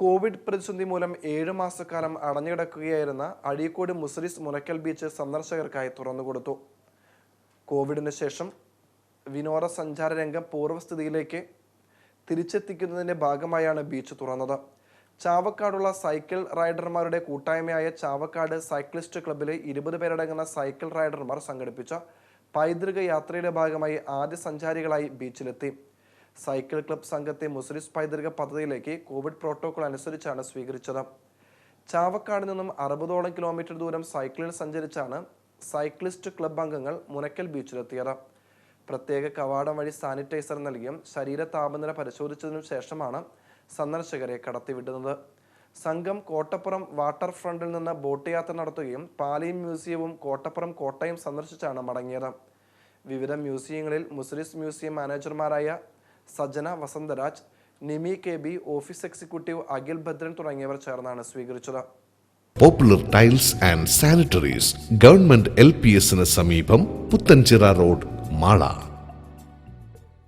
Covid പ്രതിസന്ധി മൂലം ഏഴു മാസക്കാലം അടഞ്ഞുകിടക്കുകയായിരുന്ന അഴീക്കോട് മുസ്ലിസ് മുനക്കൽ ബീച്ച് സന്ദർശകർക്കായി തുറന്നുകൊടുത്തു. കോവിഡിന് ശേഷം വിനോദസഞ്ചാര രംഗം പൂർവസ്ഥിതിയിലേക്ക് തിരിച്ചെത്തിക്കുന്നതിന്റെ ഭാഗമായാണ് ബീച്ച് തുറന്നത്. ചാവക്കാടുള്ള സൈക്കിൾ റൈഡർമാരുടെ കൂട്ടായ്മയായ ചാവക്കാട് സൈക്ലിസ്റ്റ് ക്ലബ്ബിലെ ഇരുപത് പേരടങ്ങുന്ന സൈക്കിൾ റൈഡർമാർ സംഘടിപ്പിച്ച പൈതൃക യാത്രയുടെ ഭാഗമായി ആദ്യ സഞ്ചാരികളായി ബീച്ചിലെത്തി. സൈക്കിൾ ക്ലബ് സംഘത്തെ മുസ്ലിസ് പൈതൃക പദ്ധതിയിലേക്ക് കോവിഡ് പ്രോട്ടോകോൾ അനുസരിച്ചാണ് സ്വീകരിച്ചത്. ചാവക്കാട് നിന്നും അറുപതോളം കിലോമീറ്റർ ദൂരം സൈക്കിളിൽ സഞ്ചരിച്ചാണ് സൈക്ലിസ്റ്റ് ക്ലബ് അംഗങ്ങൾ മുനക്കൽ ബീച്ചിലെത്തിയത്. പ്രത്യേക കവാടം വഴി സാനിറ്റൈസർ നൽകിയും ശരീര താപനില പരിശോധിച്ചതിനു ശേഷമാണ് സന്ദർശകരെ കടത്തിവിടുന്നത്. സംഘം കോട്ടപ്പുറം വാട്ടർ ഫ്രണ്ടിൽ നിന്ന് ബോട്ട് യാത്ര നടത്തുകയും പാലിയം മ്യൂസിയവും കോട്ടപ്പുറം കോട്ടയും സന്ദർശിച്ചാണ് മടങ്ങിയത്. വിവിധ മ്യൂസിയങ്ങളിൽ Muziris museum മാനേജർമാരായ Sajana Vasantharaj Nimi K B office executive Akhil Bhadran തുടങ്ങിയവർ ചേർന്നാണ് സ്വീകരിച്ചത്. Popular tiles and sanitaries government L P എസിന് സമീപം പുത്തൻചിറ റോഡ് മാള.